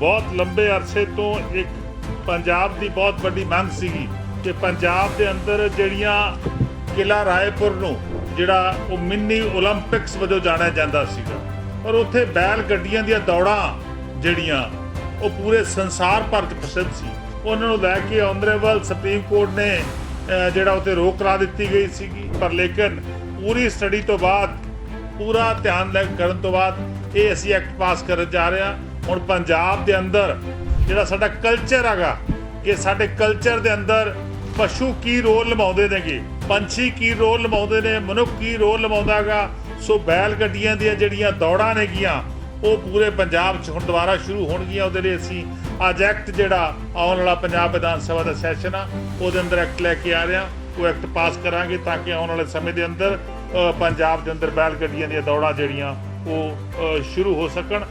ਬਹੁਤ ਲੰਬੇ ਅਰਸੇ ਤੋਂ ਇੱਕ ਪੰਜਾਬ ਦੀ ਬਹੁਤ ਵੱਡੀ ਮੰਗ ਸੀਗੀ ਕਿ ਪੰਜਾਬ ਦੇ ਅੰਦਰ ਜਿਹੜੀਆਂ ਕਿਲਾ ਰਾਏਪੁਰ ਨੂੰ, ਜਿਹੜਾ ਉਹ ਮਿੰਨੀ 올림픽ਸ ਵਜੋਂ ਜਾਣਿਆ ਜਾਂਦਾ ਸੀਗਾ, ਔਰ ਉੱਥੇ ਬੈਲ ਗੱਡੀਆਂ ਦੀਆਂ ਦੌੜਾਂ ਜਿਹੜੀਆਂ, ਉਹ ਪੂਰੇ ਸੰਸਾਰ ਭਰ 'ਚ ਪ੍ਰਸਿੱਧ ਸੀ। ਉਹਨਾਂ ਨੂੰ ਲੈ ਕੇ ਆਨਰੇਬਲ ਸੁਪਰੀਮ ਕੋਰਟ ਨੇ ਜਿਹੜਾ ਉੱਥੇ ਰੋਕ ਲਾ ਦਿੱਤੀ ਗਈ ਸੀਗੀ। ਪਰ ਲੇਕਿਨ ਪੂਰੀ ਸਟੱਡੀ ਤੋਂ ਬਾਅਦ, ਪੂਰਾ ਧਿਆਨ ਲੈ ਕਰਨ ਤੋਂ ਬਾਅਦ ਇਹ ਅਸੀਂ ਐਕਟ ਪਾਸ ਕਰਨ ਜਾ ਰਹੇ ਹਾਂ। ਹੁਣ ਪੰਜਾਬ ਦੇ ਅੰਦਰ ਜਿਹੜਾ ਸਾਡਾ ਕਲਚਰ ਹੈਗਾ ਕਿ ਸਾਡੇ ਕਲਚਰ ਦੇ ਅੰਦਰ ਪਸ਼ੂ ਕੀ ਰੋਲ ਨਿਭਾਉਂਦੇ ਨੇਗੇ? ਪੰਛੀ ਕੀ ਰੋਲ ਨਿਭਾਉਂਦੇ ਨੇ? ਮਨੁੱਖ ਕੀ ਰੋਲ ਨਿਭਾਉਂਦਾਗਾ ਸੋ ਬੈਲ ਗੱਡੀਆਂ ਦੀਆਂ ਜਿਹੜੀਆਂ ਦੌੜਾਂ ਨੇਗੀਆਂ, ਉਹ ਪੂਰੇ ਪੰਜਾਬ 'ਚ ਹੁਣ ਦੁਬਾਰਾ ਸ਼ੁਰੂ ਹੋਣਗੀਆਂ ਉਹਦੇ ਲਈ ਅਸੀਂ ਅੱਜ ਐਕਟ ਜਿਹੜਾ ਆਉਣ ਵਾਲਾ ਪੰਜਾਬ ਵਿਧਾਨ ਸਭਾ ਦਾ ਸੈਸ਼ਨ ਆ, ਉਹਦੇ ਅੰਦਰ ਐਕਟ ਲੈ ਕੇ ਆ ਰਹੇ ਹਾਂ। ਉਹ ਐਕਟ ਪਾਸ ਕਰਾਂਗੇ ਤਾਂ ਕਿ ਆਉਣ ਵਾਲੇ ਸਮੇਂ ਦੇ ਅੰਦਰ ਪੰਜਾਬ ਦੇ ਅੰਦਰ ਬੈਲ ਗੱਡੀਆਂ ਦੀਆਂ ਦੌੜਾਂ ਜਿਹੜੀਆਂ, ਉਹ ਸ਼ੁਰੂ ਹੋ ਸਕਣ।